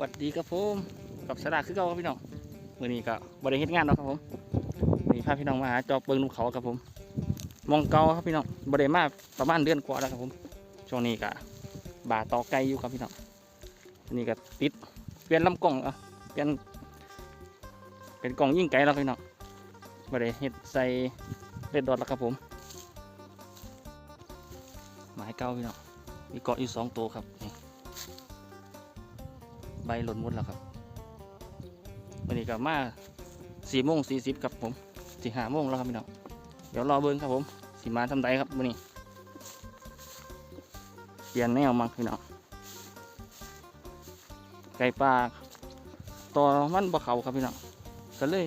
วัสดีครับผมกับสระคือเก่าครับพี่น้องมื่อนี้ก็บริเฮ็ดงานเนาะครับผมนนี้พาพี่น้องมาหาจอบเบิงนกเขาครับผม มองเก่าครับพี่น้องบริมาประมาณเดือนกว่าแล้วครับผมช่วงนี้ก็บาต่อไกลอยู่ครับพี่น้องนี่ก็ติดเปลี่ยนลำกล้องอะเปลี่ยนเป็นกล่องยิ่งไกลแล้วพี่น้องบริเฮ็ดใส่เล็ดดอทแล้วครับผมหมายเก่าพี่น้องมีเกาะอยู่สองตัวครับนี่ ใบหล่นหมดแล้วครับวันนี้ก็มาสี่โมงสี่สิบครับผมสี่ห้าโมงแล้วครับพี่น้องเดี๋ยวรอเบิ้งครับผมสีมาทำไดครับวันนี้เปลี่ยนแนวมั้งพี่น้องไก่ปลาต่อมันบ่เขาครับพี่น้องก็เลย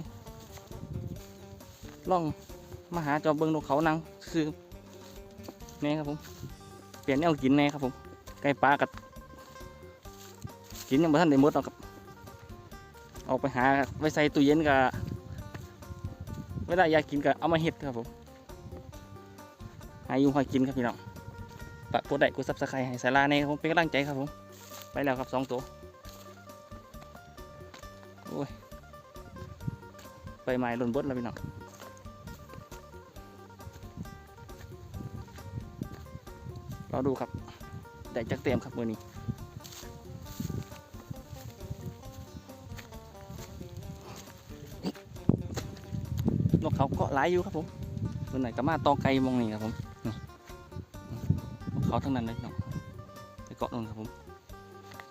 ล่องมาหาจอเบิ้งนกเขานังคือแน่ครับผมเปลี่ยนแนวกินแน่ครับผมไก่ปลากับ กินยังบ่ทันได้มดหรอกครับออกไปหาไว้ใส่ตู้เย็นก็เวลาอยากกินก็เอามาเฮ็ดครับผมหาอยู่หากินครับพี่น้องปะกดได้กดซับสไครต์ให้สาราในครับผมเป็นกำลังใจครับผมไปแล้วครับสองตัวโอ้ยไปไม้หล่นบดแล้วพี่น้องรอดูครับได้จักเต็มครับมือนี้ เขาเกาะหลายอยู่ครับผมตัวไหนก็มาตอไกลมองนี่ครับผมเขาทั้งนั้นเลยเนาะไปเกาะนู่นครับผม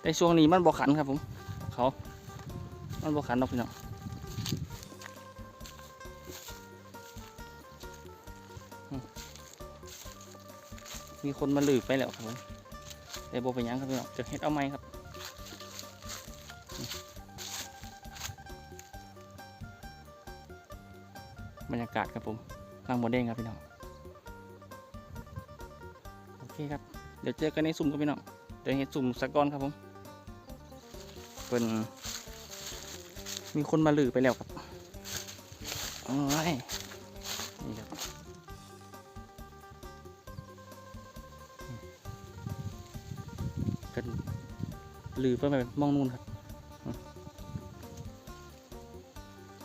แต่ช่วงนี้มันบ่ขันครับผม เขา มันบ่ขันดอกพี่น้องมีคนมาลืบไปแล้วครับผมแต่โบเป็นหยังครับพี่น้องจะเฮ็ดเอาไหมครับ บรรยากาศครับผมข้างโมเดงครับพี่น้องโอเคครับเดี๋ยวเจอกันในซุ่มครับพี่น้องเดี๋ยวเห็นซุ่มสักก้อนครับผมเป็นมีคนมาลือไปแล้วครับโอ้ยนี่ครับกันลือไปไปมองนู่นครับ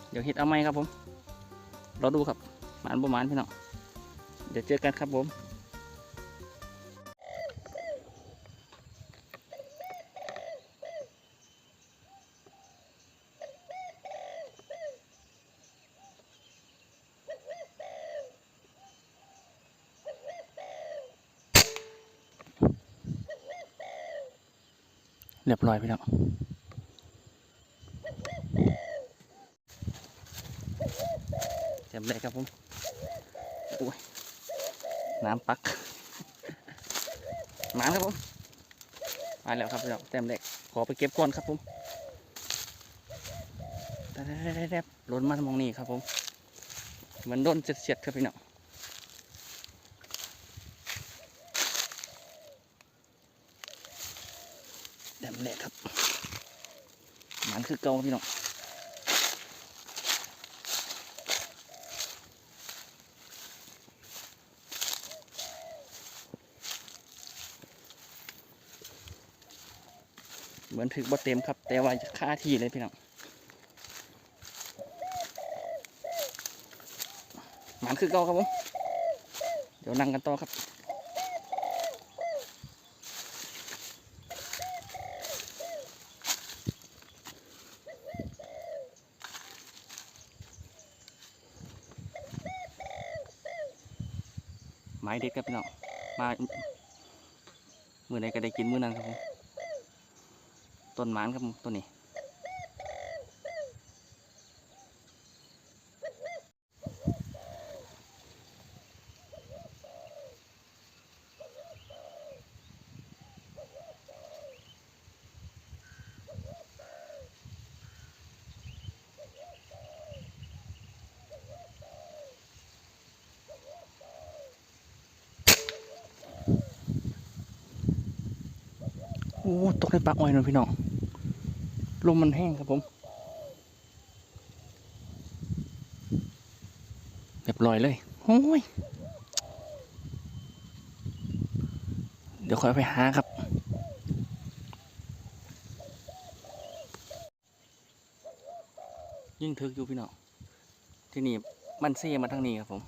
เดี๋ยวเห็ดเอาไหมครับผม รอดูครับหมานประมาณพี่น้องเดี๋ยวเจอกันครับผมเรียบร้อยพี่น้อง ต็มเลยครับผมโอ้ยน้ำปักมาครับผมมาแล้วครับพี่น้องเต็มเล็กขอไปเก็บก่อนครับผมแดบๆล้นมาทางมองนี่ครับผมเหมือนโดนเสียดๆครับพี่น้องเต็มเล็กครับมันคือเก่าพี่น้อง เหมือนถึกบ่เต็มครับ แต่ว่าค่าที่เลยพี่น้องหมันคือเก่าครับผมเดี๋ยวนั่งกันต่อครับไม้เด็ดครับพี่น้องมามือไหนก็ได้กินมือนั้นครับผม ต้นหมานครับต้นนี้โอ้ตกในปากอ้อยหน่อยพี่น้อง ลมมันแห้งครับผมเรียบร้อยเลยโอ้ยเดี๋ยวค่อยไปหาครับ ยิ่งทึกอยู่พี่น้องที่นี่มันเซ่มาทางนี้ครับผม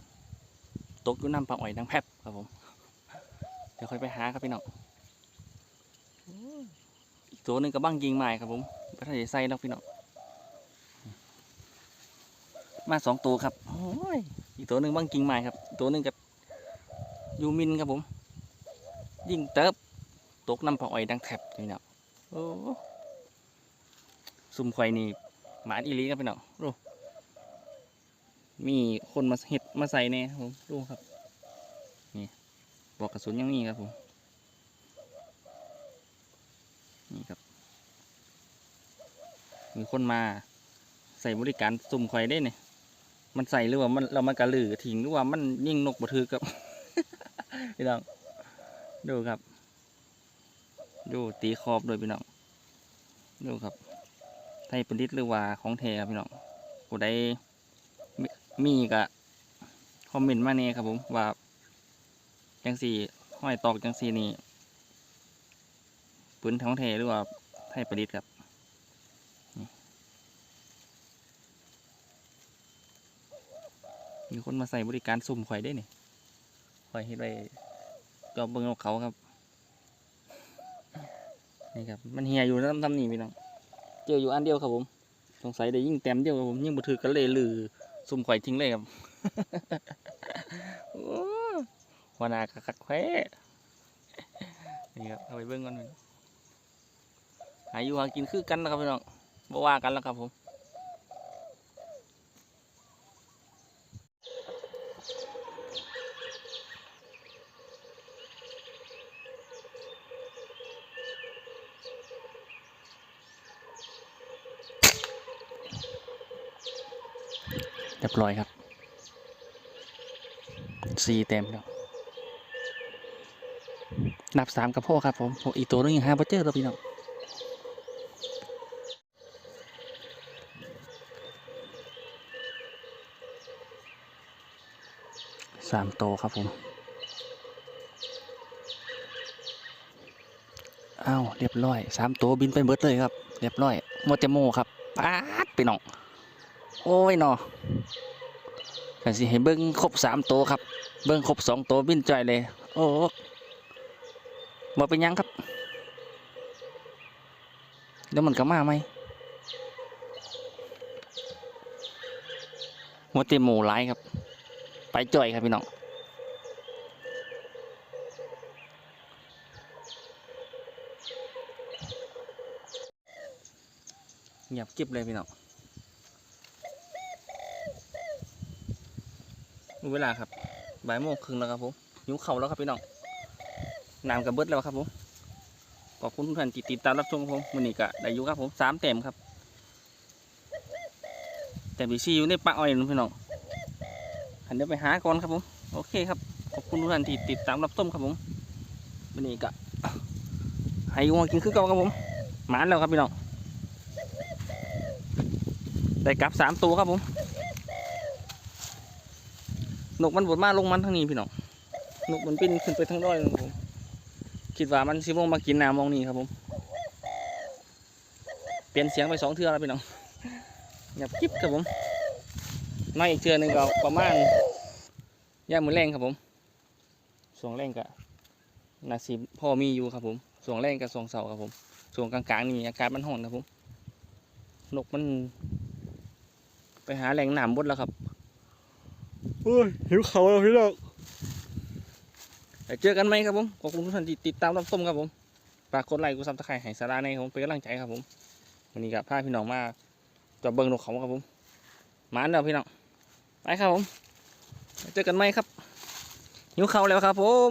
ตกอยู่น้ำปลาอ่อยดังแพบครับผม เดี๋ยวค่อยไปหาครับพี่น้องอีกตัวหนึ่งก็บ้างยิงไม้ครับผม พระทะเลไส้เนาะพี่น้องมาสองตัวครับโอ้ยอีกตัวหนึ่งบ้างกิงไม้ครับ ตัวหนึ่งกับยูมินครับผม ยิ่งเติบตกน้ำปลาอ่อยดังแทบพี่น้องโอ้ซุ่มควายนี่หมาอีลีครับพี่น้องดูมีคนมาเห็ดมาใส่แน่ครับผมดูครับนี่ปลอกกระสุนยังมีครับผมนี่ครับ มีคนมาใส่บริการซุ่มควายได้เนี่ยมันใส่หรือว่ามันเรามันกระลือทิ้งหรือว่ามันยิงนกบะถือกับพี่น้องดูครับ ดูตีขอบโดวยพี่น้องดูครับไทยประดิษฐ์หรือว่าของแท้ครับพี่น้องผู้ใดมีมีกะคอมเมนต์มาเนี่ยครับผมว่าจังสี่ห้อยตอกจังสี่นี่ปืนของแท้หรือว่าไทยประดิษฐ์ครับ มีคนมาใส่บริการสุ่มข่อยได้นี่ข่อยเฮ็ดไว้จอบเบิ่งเอาเขาครับ นี่ครับ มันเหี่ยอยู่น้ำทำนี่พี่น้อง เจออยู่อันเดียวครับผม สงสัยได้ยิ่งเต็มเดียวครับผม ยิ่งบุถือกันเลยหรือซุ่มข่อยทิ้งเลยครับหัวหน้าคักแควนี่ครับ เอาไปเบิ้งก่อนพี่น้องหาอยู่หากินคือกันนะครับพี่น้องบ่ว่ากันแล้วครับผม เรียบร้อยครับสี่เต็มแล้วนับสามกับพ่อครับผมอีกตัวนึงยังห้าบ่เจอแล้วพี่น้องสามโตครับผม อ้าว เรียบร้อยสามตัวบินไปเบิดเลยครับ เรียบร้อยโมเตโมครับป๊าดไปน้อง โอ้ยเนาะกันสิให้เบิ้งครบสามตัวครับ เบิ้งครบสองตัวบินจ่อยเลย โอ้บ่เป็นยังครับเดี๋ยวมันก็มาไหมหัวเตโมหลายครับ ไปจ่อยครับพี่น้องเงียบกริบเลยพี่น้อง เวลาครับบ่ายโมงครึ่งแล้วครับผมหิวเข่าแล้วครับพี่น้องน้ำกับเบิดแล้วครับผมขอบคุณทุกท่านที่ติดตามรับชมครับผมวันนี้ก็ได้ยู่ครับผมสามเต็มครับแต่บีซีอยู่ในปะอ้อยนะพี่น้องอันเดี๋ยวไปหาก่อนครับผมโอเคครับขอบคุณทุกท่านที่ติดตามรับชมครับผมวันนี้ก็ให้วัวกินคือเก่าครับผมหมานแล้วครับพี่น้องได้กลับสามตัวครับผม นกมันบดมาลงมันทางนี้พี่น้องนกมันบินขึ้นไปทางดอยครับผมคิดว่ามันสิมงมากินน้ำมองนี่ครับผมเปลี่ยนเสียงไปสองเทือแล้วพี่น้องเงียบกิ๊บครับผมน้อยอีกเทือหนึ่งก็ประมาณย่ามือแรงครับผมส่วงแรงกะนาซีพ่อมีอยู่ครับผมส่วงแรงกับส่วงเสาครับผมส่วงกลางๆนี่อากาศมันร้อนครับผมนกมัน ไปหาแหล่งหนามบดแล้วครับ อ้ยหิวเขาแล้วพี่น้องเจอกันไหมครับผม ขอบคุณทุกท่านที่ติดตามรับชมครับผมฝากกดไลค์กดซับสไครต์ให้สาระในผมเป็นกำลังใจครับผมวันนี้กับพาพี่น้องมาจับเบิ้งนกเขาครับผมมาแล้วพี่น้องไปครับผมเจอกันไหมครับหิวเขาแล้วครับผม